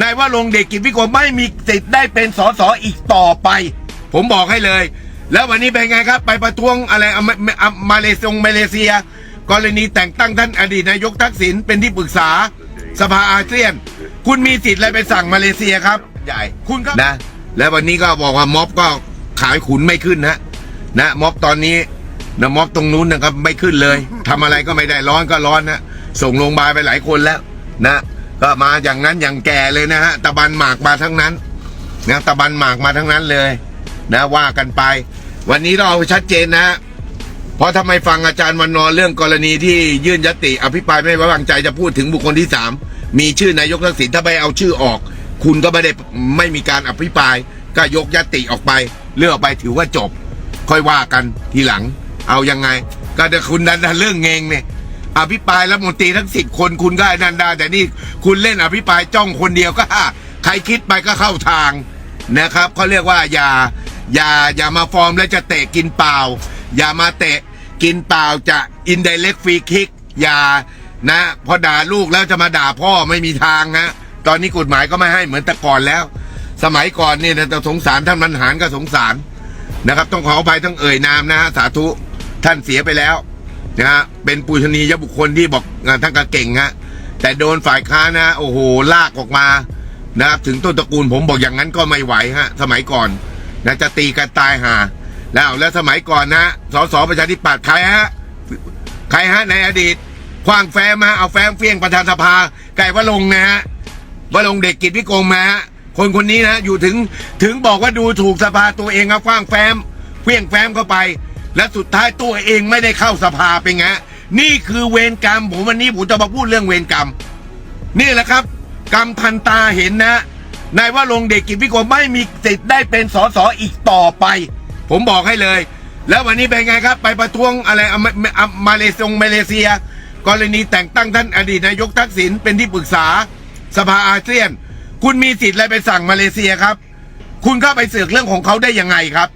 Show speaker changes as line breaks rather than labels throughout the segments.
นายว่าลงค์เดชกิจวิกรมไม่มีสิทธิ์ได้เป็นสสอีกต่อไป ผมบอกให้เลย แล้ววันนี้เป็นไงครับ ไปประท้วงอะไรอะมามามาเลเซียมาเลเซีย กรณีแต่งตั้งท่านอดีตนายกทักษิณเป็นที่ปรึกษาสภาอาเซียน คุณมีสิทธิ์อะไรไปสั่งมาเลเซียครับ ใหญ่คุณครับนะ แล้ววันนี้ก็บอกว่าม็อบก็ขายขุนไม่ขึ้นนะนะม็อบตอนนี้นะม็อบตรงนู้นนะครับไม่ขึ้นเลยทำอะไรก็ไม่ได้ร้อนก็ร้อนนะส่งโรงพยาบาลไปหลายคนแล้วนะ ก็มาอย่างนั้นอย่างแก่เลยนะฮะตะบันหมากมาทั้งนั้นนะตะบันหมากมาทั้งนั้นเลย นะว่ากันไป วันนี้เราชัดเจนนะฮะเพราะทำไมฟังอาจารย์วันนอร์เรื่องกรณีที่ยื่นยติ อภิปรายไม่ไว้วางใจจะพูดถึงบุคคลที่สามมีชื่อนายกทักษิณถ้าไม่เอาชื่อออก คุณก็ไม่ได้ไม่มีการอภิปราย ก็ยกยติออกไป เลือกออกไปถือว่าจบ ค่อยว่ากันทีหลัง เอายังไง ก็เดี๋ยวคุณดันเรื่องเงงเนี่ย อภิปรายรัฐมนตรีทั้งสิบคนคุณก็ไอ้นันดาแต่นี่คุณเล่นอภิปรายจ้องคนเดียวก็ใครคิดไปก็เข้าทางนะครับเขาเรียกว่าอย่าอย่าอย่ามาฟอร์มแล้วจะเตะกินเปล่า อย่ามาเตะกินเปล่าจะอินไดเ c กฟรีคิกอย่านะพอด่าลูกแล้วจะมาด่าพ่อไม่มีทางนะตอนนี้กฎหมายก็ไม่ให้เหมือนแต่ก่อนแล้ว สมัยก่อนเนี่ยนะแต่สงสารท่านบรรหารก็สงสารนะครับ ต้องขออภัยต้องเอ่ยนามนะฮะสาธุท่านเสียไปแล้ว นะฮะเป็นปุชนียบุคคลที่บอกงานท่านก็เก่งฮะแต่โดนฝ่ายค้านนะ โอ้โหลากออกมานะครับถึงต้นตระกูลผมบอกอย่างนั้นก็ไม่ไหวฮะ สมัยก่อนนะจะตีกันตายหาแล้วแล้วสมัยก่อนนะสสประชาธิปัตย์ใครฮะใครฮะในอดีตคว้างแฟ้มมาเอาแฟ้มเฟี้ยงประธานสภาไก่วะลงนะฮะวะลงเด็กกิจวิกรมนะฮะคนคนนี้นะอยู่ถึงถึงบอกว่าดูถูกสภาตัวเองครับคว้างแฟ้มเฟี้ยงแฟ้มเข้าไป และสุดท้ายตัวเองไม่ได้เข้าสภาเป็นไงนี่คือเวรกรรม ผมวันนี้ผมจะมาพูดเรื่องเวรกรรม นี่แหละครับ กรรมทันตาเห็นนะนายว่าลงเด็กกิจวิกรไม่มีสิทธิ์ได้เป็นสสอีกต่อไป ผมบอกให้เลย แล้ววันนี้เป็นไงครับ ไปประท้วงอะไรอะมามามาเลเซียมาเลเซีย กรณีแต่งตั้งท่านอดีตนายกทักษิณเป็นที่ปรึกษา สภาอาเซียน คุณมีสิทธิ์อะไรไปสั่งมาเลเซียครับ คุณเข้าไปเสือกเรื่องของเขาได้ยังไงครับ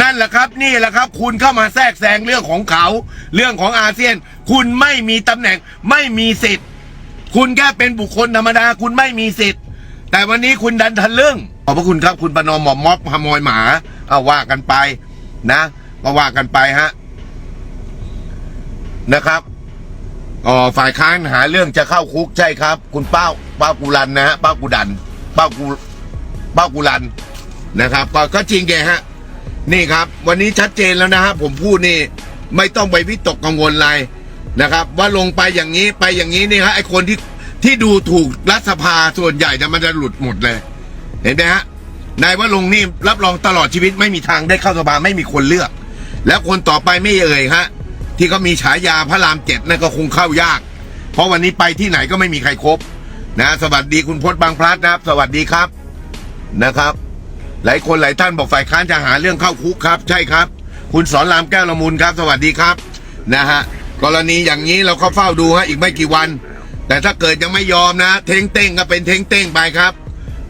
นั่นแหละครับนี่แหละครับ คุณเข้ามาแทรกแซงเรื่องของเขา เรื่องของอาเซียน คุณไม่มีตำแหน่งไม่มีสิทธิ์ คุณแค่เป็นบุคคลธรรมดา คุณไม่มีสิทธิ์ แต่วันนี้คุณดันทะลึ่งขอบพระคุณครับคุณประนอมหมอมม็อบขโมยหมาเอาว่ากันไปนะก็ว่ากันไปฮะนะครับอ๋อฝ่ายค้านหาเรื่องจะเข้าคุกใช่ครับ คุณเป้าเป้ากุลันนะฮะเป้ากุดัน เป้ากูเป้ากุลันนะครับ ก็ก็จริงแกฮะ นี่ครับ วันนี้ชัดเจนแล้วนะฮะผมพูดนี่ไม่ต้องไปวิตกกังวลอะไรนะครับ ว่าลงไปอย่างนี้ไปอย่างนี้นี่ฮะไอคนที่ที่ดูถูกรัฐสภาส่วนใหญ่จะมันจะหลุดหมดเลย เห็นไหมฮะนายว่าลงนี่รับรองตลอดชีวิตไม่มีทางได้เข้าสภาไม่มีคนเลือก แล้วคนต่อไปไม่เอ่ยฮะ ที่เขามีฉายาพระรามเจ็ดนั่นก็คงเข้ายาก เพราะวันนี้ไปที่ไหนก็ไม่มีใครครบนะ สวัสดีคุณพจน์บางพลัดนะครับ สวัสดีครับนะครับ หลายคนหลายท่านบอกฝ่ายค้านจะหาเรื่องเข้าคุกครับ ใช่ครับ คุณสอนรามแก้วละมุนครับ สวัสดีครับนะฮะกรณีอย่างนี้เราก็เฝ้าดูฮะอีกไม่กี่วัน แต่ถ้าเกิดยังไม่ยอมนะ เท้งเต้งก็เป็นเท้งเต้งไปครับ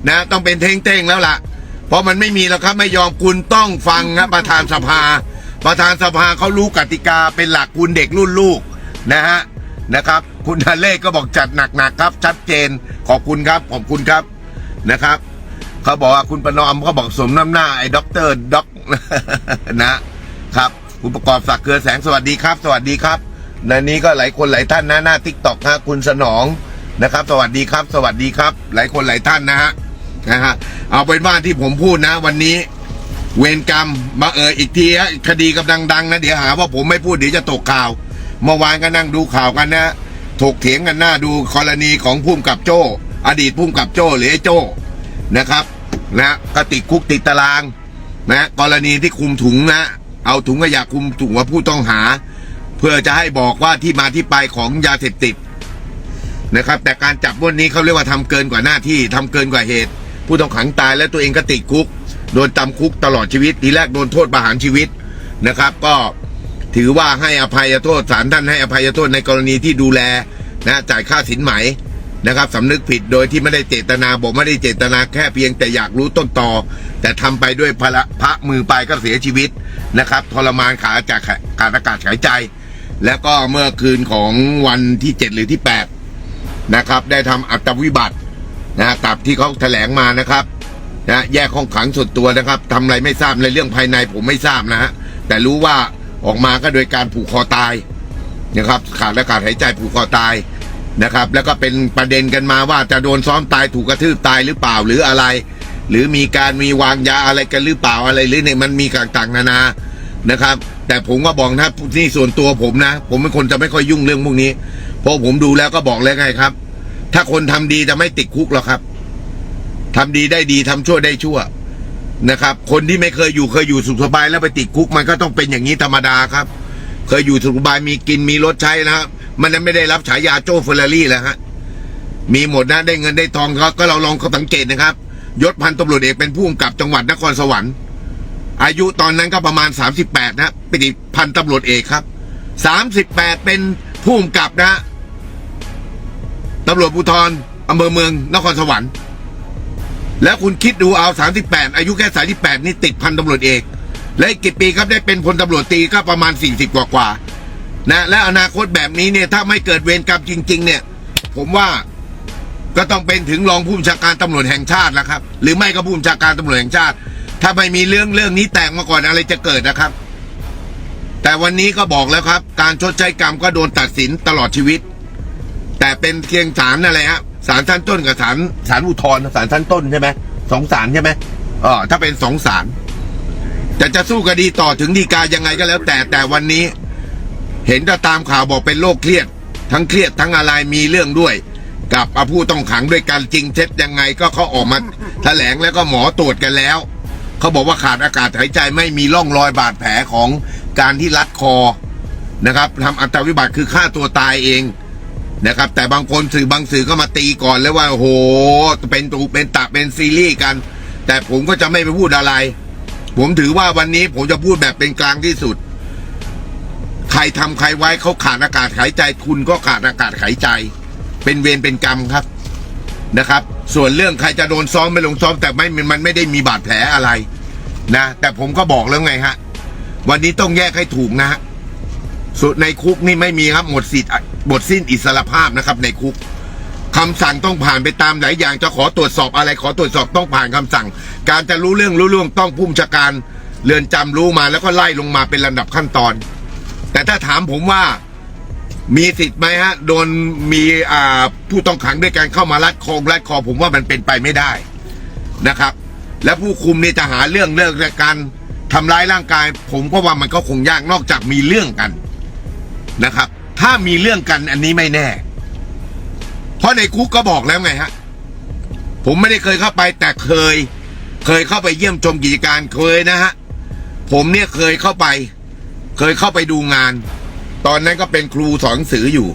นะต้องเป็นเท้งเต้งแล้วล่ะ เพราะมันไม่มีแล้วครับไม่ยอมคุณต้องฟังนะประธานสภา ประธานสภาเขารู้กติกาเป็นหลักคุณเด็กรุ่นลูกนะฮะนะครับ คุณทะเลก็บอกจัดหนักๆครับชัดเจนขอบคุณครับขอบคุณครับนะครับ เขาบอกว่าคุณประนอมเขาบอกสมน้ำหน้าไอ้ด็อกเตอร์ด็อกนะครับ คุณประกอบศักดิ์เกลือแสงสวัสดีครับ สวัสดีครับในนี้ก็หลายคนหลายท่านนะหน้าทิกตอกฮะคุณสนองนะครับ สวัสดีครับ สวัสดีครับ หลายคนหลายท่านนะฮะนะฮะเอาเป็นว่าที่ผมพูดนะ วันนี้ เวรกรรมมาเอ่ยอีกทีฮะคดีกำลังดังนะเดี๋ยวหาว่าผมไม่พูดเดี๋ยวจะตกข่าว เมื่อวานก็นั่งดูข่าวกันนะถกเถียงกันหน้าดูกรณีของพุ่มกับโจ้อดีตพุ่มกับโจ้หรือไอ้โจ้นะครับ นะก็ติดคุกติดตารางนะกรณีที่คุมถุงนะ เอาถุงขยะคุมถุงว่าผู้ต้องหา เพื่อจะให้บอกว่าที่มาที่ไปของยาเสพติดนะครับ แต่การจับวันนี้เขาเรียกว่าทำเกินกว่าหน้าที่ทำเกินกว่าเหตุ ผู้ต้องขังตายแล้วตัวเองก็ติดคุก โดนจำคุกตลอดชีวิต ทีแรกโดนโทษประหารชีวิตนะครับ ก็ถือว่าให้อภัยโทษศาลท่านให้อภัยโทษในกรณีที่ดูแลนะจ่ายค่าสินไหม นะครับสำนึกผิดโดยที่ไม่ได้เจตนาบอกไม่ได้เจตนาแค่เพียงแต่อยากรู้ต้นตอ แต่ทำไปด้วยพระพระมือไปก็เสียชีวิตนะครับ ทรมานขาจากขาดอากาศหายใจ แล้วก็เมื่อคืนของวันที่ 7 หรือที่ 8 นะครับ ได้ทำอัตวิบัตินะกับที่เขาแถลงมานะครับนะแยกห้องขังส่วนตัวนะครับทำอะไรไม่ทราบในเรื่องภายในผมไม่ทราบนะฮะแต่รู้ว่าออกมาก็โดยการผูกคอตายนะครับขาดและขาดหายใจผูกคอตาย นะครับ แล้วก็เป็นประเด็นกันมาว่าจะโดนซ้อมตายถูกกระทืบตายหรือเปล่าหรืออะไร หรือมีการมีวางยาอะไรกันหรือเปล่าอะไรหรือเนี่ยมันมีต่างๆ นานานะครับ แต่ผมก็บอกนะนี่ส่วนตัวผมนะ ผมเป็นคนจะไม่ค่อยยุ่งเรื่องพวกนี้ เพราะผมดูแล้วก็บอกแล้วไงครับ ถ้าคนทำดีจะไม่ติดคุกหรอกครับทำดีได้ดีทำชั่วได้ชั่วนะครับ คนที่ไม่เคยอยู่เคยอยู่สุขสบายแล้วไปติดคุกมันก็ต้องเป็นอย่างนี้ธรรมดาครับ เคยอยู่สุขสบายมีกินมีรถใช้นะครับ มันไม่ได้รับฉายาโจ้เฟอร์รารี่แล้วฮะ มีหมดนะได้เงินได้ทองก็ก็เราลองสังเกตนะครับ ยศพันตำรวจเอกเป็นผู้กำกับจังหวัดนครสวรรค์ อายุตอนนั้นก็ประมาณ 38 นะเป็นพันตำรวจเอกครับ 38 เป็นผู้กำกับนะตำรวจภูธรอำเภอเมืองนครสวรรค์ แล้วคุณคิดดูเอา38 อายุแค่38นี่ติดพันตำรวจเอก และอีกกี่ปีครับได้เป็นพลตำรวจตรีก็ประมาณ 40 กว่ากว่า นะและอนาคตแบบนี้เนี่ยถ้าไม่เกิดเวรกรรมจริง ๆ เนี่ย ผมว่าก็ต้องเป็นถึงรองผู้บัญชาการตำรวจแห่งชาติแล้วครับ หรือไม่ก็ผู้บัญชาการตำรวจแห่งชาติ ถ้าไม่มีเรื่องเรื่องนี้แต่งมาก่อนอะไรจะเกิดนะครับ แต่วันนี้ก็บอกแล้วครับ การชดใช้กรรมก็โดนตัดสินตลอดชีวิต แต่เป็นเพียงศาลอะไรฮะศาลชั้นต้นกับศาลศาลอุทธรณ์ศาลชั้นต้นใช่ไหมสองศาลใช่ไหมเออถ้าเป็นสองศาลแต่จะสู้คดีต่อถึงดีกายังไงก็แล้วแต่แต่วันนี้ เห็นก็ตามข่าวบอกเป็นโรคเครียด ทั้งเครียดทั้งอะไรมีเรื่องด้วย กับอาผู้ต้องขังด้วยกันจริงเท็จยังไงก็เขาออกมาแถลงแล้วก็หมอตรวจกันแล้วเขาบอกว่าขาดอากาศหายใจไม่มีร่องรอยบาดแผลของการที่รัดคอนะครับทำอัตวิบัติคือฆ่าตัวตายเองนะครับ แต่บางคนสื่อบางสื่อก็มาตีก่อนเลยว่าโอ้โหเป็นตูเป็นตะเป็นซีรีส์กัน แต่ผมก็จะไม่ไปพูดอะไร ผมถือว่าวันนี้ผมจะพูดแบบเป็นกลางที่สุด ใครทำใครไว้เขาขาดอากาศหายใจ คุณก็ขาดอากาศหายใจ เป็นเวรเป็นกรรมครับนะครับ ส่วนเรื่องใครจะโดนซ้อมไม่ลงซ้อมแต่ไม่มันไม่ได้มีบาดแผลอะไรนะแต่ผมก็บอกแล้วไงฮะ วันนี้ต้องแยกให้ถูกนะฮะสุดในคุกนี่ไม่มีครับหมดสิทธิ์หมดสิ้นอิสรภาพนะครับ ในคุกคำสั่งต้องผ่านไปตามหลายอย่างจะขอตรวจสอบอะไรขอตรวจสอบต้องผ่านคำสั่ง การจะรู้เรื่องรู้เรื่องต้องผู้บัญชาการเรือนจำรู้มาแล้วก็ไล่ลงมาเป็นลำดับขั้นตอน แต่ถ้าถามผมว่ามีสิทธิ์ไหมฮะ โดนมีอ่าผู้ต้องขังด้วยการเข้ามารัดคอรัดคอผมว่ามันเป็นไปไม่ได้นะครับ และผู้คุมนี่จะหาเรื่องเรื่องการทำร้ายร่างกาย ผมก็ว่ามันก็คงยากนอกจากมีเรื่องกันนะครับ ถ้ามีเรื่องกันอันนี้ไม่แน่ เพราะในคุกก็บอกแล้วไงฮะ ผมไม่ได้เคยเข้าไปแต่เคย เคยเข้าไปเยี่ยมชมกิจการเคยนะฮะผมเนี่ยเคยเข้าไป เคยเข้าไปดูงาน ตอนนั้นก็เป็นครูสอนสืออยู่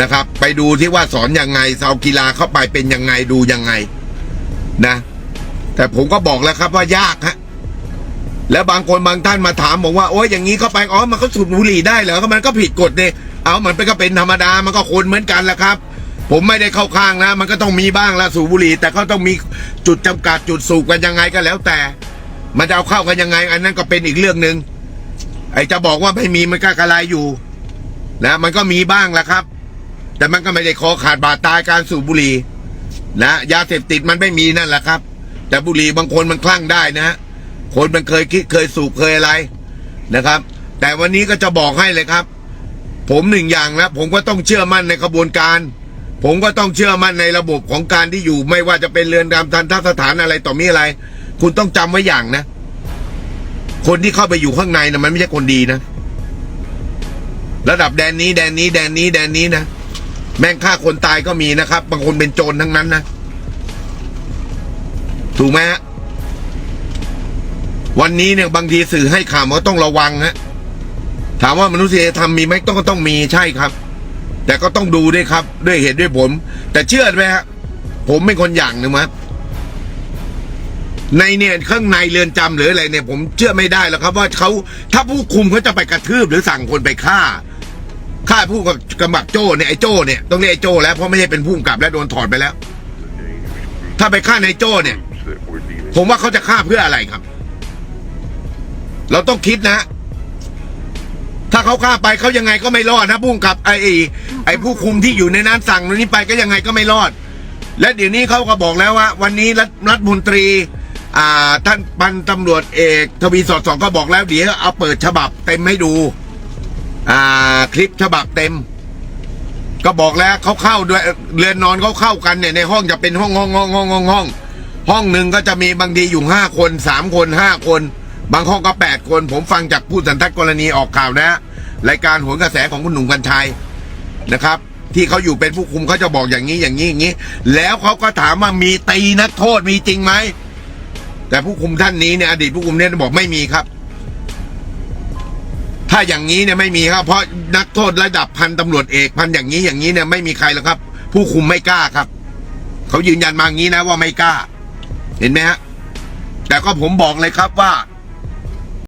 นะครับ ไปดูที่ว่าสอนยังไงเอากีฬาเข้าไปเป็นยังไงดูยังไงนะ แต่ผมก็บอกแล้วครับว่ายากฮะแล้วบางคนบางท่านมาถามบอกว่าโอ้ยอย่างนี้เข้าไปอ๋อมันก็สูบบุหรี่ได้เหรอมันก็ผิดกฎเนี่ยเอามันไปก็เป็นธรรมดามันก็คนเหมือนกันแหละครับ ผมไม่ได้เข้าข้างนะมันก็ต้องมีบ้างละสูบบุหรี่ แต่เขาต้องมีจุดจำกัดจุดสูบกันยังไงก็แล้วแต่ มันจะเอาเข้ากันยังไง อันนั้นก็เป็นอีกเรื่องหนึ่ง ไอ้จะบอกว่าไม่มีมันก็กระไรอยู่ นะมันก็มีบ้างแหละครับ แต่มันก็ไม่ได้คอขาดบาดตายการสูบบุหรี่นะยาเสพติดมันไม่มีนั่นแหละครับ แต่บุหรี่บางคนมันคลั่งได้นะคนมันเคยคิดเคยสูบเคยอะไรนะครับ แต่วันนี้ก็จะบอกให้เลยครับ ผมหนึ่งอย่างนะผมก็ต้องเชื่อมั่นในกระบวนการ ผมก็ต้องเชื่อมั่นในระบบของการที่อยู่ ไม่ว่าจะเป็นเรือนจำทันทสถานอะไรต่อมีอะไร คุณต้องจำไว้อย่างนะ คนที่เข้าไปอยู่ข้างในนะมันไม่ใช่คนดีนะ ระดับแดนนี้แดนนี้แดนนี้แดนนี้นะแม่งฆ่าคนตายก็มีนะครับ บางคนเป็นโจรทั้งนั้นนะถูกไหมฮะวันนี้เนี่ยบางทีสื่อให้ข่าวว่าต้องระวังฮะถามว่ามนุษยธรรมมีไหมต้องก็ต้องมีใช่ครับ แต่ก็ต้องดูด้วยครับ ด้วยเหตุด้วยผลแต่เชื่อไหมฮะผมเป็นคนอย่างหนึ่งครับ ในเนี่ยข้างในเรือนจำหรืออะไรเนี่ย ผมเชื่อไม่ได้แล้วครับ ว่าเขาถ้าผู้คุมเขาจะไปกระทืบหรือสั่งคนไปฆ่าฆ่าผู้กำกับโจ้เนี่ยไอ้โจ้เนี่ยต้องเรียกไอ้โจ้แล้วเพราะไม่ใช่เป็นผู้กำกับแล้วโดนถอดไปแล้ว ถ้าไปฆ่าในโจ้เนี่ย ผมว่าเขาจะฆ่าเพื่ออะไรครับ เราต้องคิดนะ ถ้าเขาฆ่าไปเขายังไงก็ไม่รอดนะพุ่งกับไอ้ไอ้ผู้คุมที่อยู่ในนั้นสั่งนี้ไปก็ยังไงก็ไม่รอด และเดี๋ยวนี้เขาก็บอกแล้วว่า วันนี้รัฐมนตรี อ่าท่านพันตำรวจเอกทวีสอดสองก็บอกแล้วเดี๋ยวเอาเปิดฉบับเต็มให้ดู อ่า คลิปฉบับเต็ม ก็บอกแล้วเขาเข้าด้วยเรือนนอนเขาเข้ากันเนี่ยในห้องจะเป็นห้องห้องห้องห้องห้องห้องห้องหนึ่งก็จะมีบางทีอยู่ห้าคนสามคนห้าคน บางห้องก็แปดคน ผมฟังจากผู้สันทัดกรณีออกข่าวนะรายการโหนกระแสของคุณหนุ่มกัญชัยนะครับ ที่เขาอยู่เป็นผู้คุมเขาจะบอกอย่างนี้อย่างนี้อย่างนี้ แล้วเขาก็ถามว่ามีตีนักโทษมีจริงไหม แต่ผู้คุมท่านนี้เนี่ยอดีตผู้คุมเนี่ยบอกไม่มีครับ ถ้าอย่างนี้เนี่ยไม่มีครับ เพราะนักโทษระดับพันตำรวจเอกพันอย่างนี้อย่างนี้เนี่ยไม่มีใครหรอกครับ ผู้คุมไม่กล้าครับเขายืนยันมาอย่างนี้นะว่าไม่กล้า เห็นไหมฮะแต่ก็ผมบอกเลยครับว่า